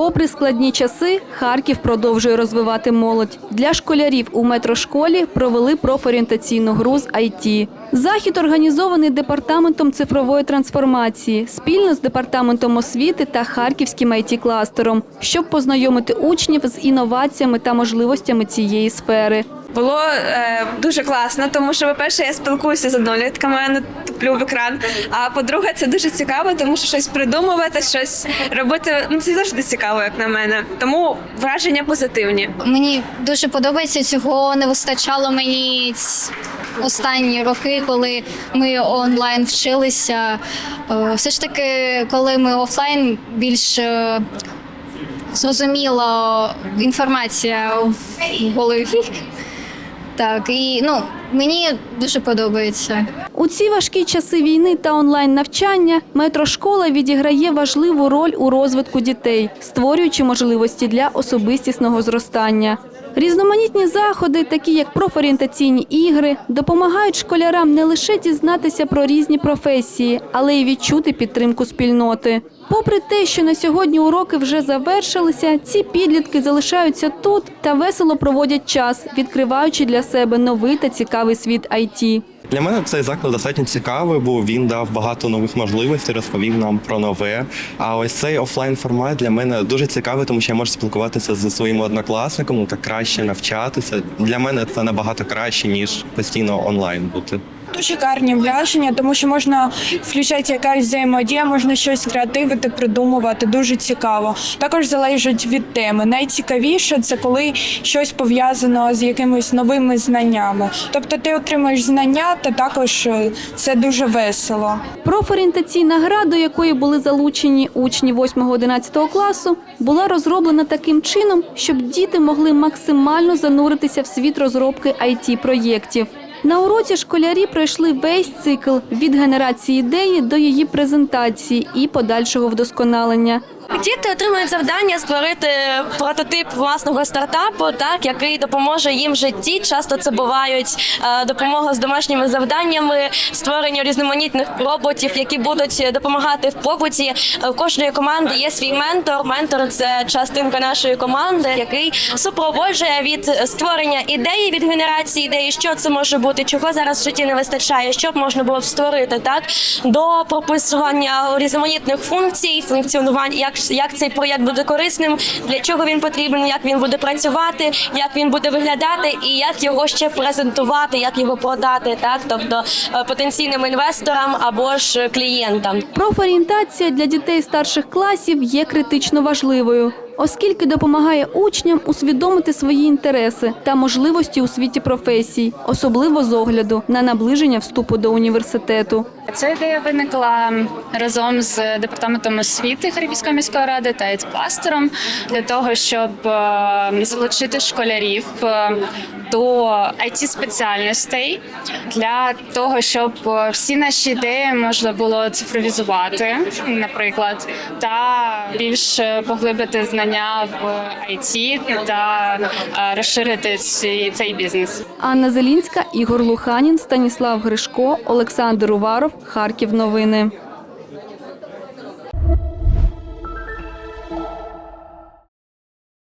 Попри складні часи, Харків продовжує розвивати молодь. Для школярів у метрошколі провели профорієнтаційну гру з IT. Захід організований департаментом цифрової трансформації спільно з департаментом освіти та харківським it кластером щоб познайомити учнів з інноваціями та можливостями цієї сфери. Було е, дуже класно, тому що, по-перше, я спілкуюся з однолітками, а не туплю в екран. А по-друге, це дуже цікаво, тому що щось придумувати, щось робити. Ну це завжди цікаво, як на мене. Тому враження позитивні. Мені дуже подобається цього. Не вистачало мені останні роки, коли ми онлайн вчилися. Е, Все ж таки, коли ми офлайн більш е, зрозуміла інформація в голові. Так, і ну мені дуже подобається. У ці важкі часи війни та онлайн навчання метрошкола відіграє важливу роль у розвитку дітей, створюючи можливості для особистісного зростання. Різноманітні заходи, такі як профорієнтаційні ігри, допомагають школярам не лише дізнатися про різні професії, але й відчути підтримку спільноти. Попри те, що на сьогодні уроки вже завершилися, ці підлітки залишаються тут та весело проводять час, відкриваючи для себе новий та цікавий світ IT. Для мене цей заклад достатньо цікавий, бо він дав багато нових можливостей, розповів нам про нове. А ось цей офлайн формат для мене дуже цікавий, тому що я можу спілкуватися зі своїми однокласниками та краще навчатися. Для мене це набагато краще ніж постійно онлайн бути. Дуже гарні враження, тому що можна включати якась взаємодія, можна щось креативити, придумувати. Дуже цікаво. Також залежить від теми. Найцікавіше це коли щось пов'язано з якимись новими знаннями. Тобто ти отримуєш знання, та також е, це дуже весело. Профорієнтаційна гра, до якої були залучені учні 8-11 класу, була розроблена таким чином, щоб діти могли максимально зануритися в світ розробки it проєктів На уроці школярі пройшли весь цикл від генерації ідеї до її презентації і подальшого вдосконалення. Діти отримують завдання створити прототип власного стартапу, так який допоможе їм в житті. Часто це бувають е, допомога з домашніми завданнями, створення різноманітних роботів, які будуть допомагати в побуті. Е, У кожної команди є свій ментор. Ментор це частинка нашої команди, який супроводжує від створення ідеї від генерації ідеї, що це може бути, чого зараз в житті не вистачає, що б можна було б створити, так до прописування різноманітних функцій, функціонування, як як цей проєкт буде корисним, для чого він потрібен, як він буде працювати, як він буде виглядати, і як його ще презентувати, як його продати, так тобто е, потенційним інвесторам або ж клієнтам. Профорієнтація для дітей старших класів є критично важливою, оскільки допомагає учням усвідомити свої інтереси та можливості у світі професій, особливо з огляду на наближення вступу до університету. Ця ідея виникла разом з департаментом освіти Харківської міської ради та кластером для того, щоб е, залучити школярів е, до it спеціальностей для того, щоб е, всі наші ідеї можна було цифровізувати, наприклад, та більш поглибити знання в IT та е, розширити цей, цей бізнес. Анна Зелінська, Ігор Луханін, Станіслав Гришко, Олександр Уваров, Харків. Новини.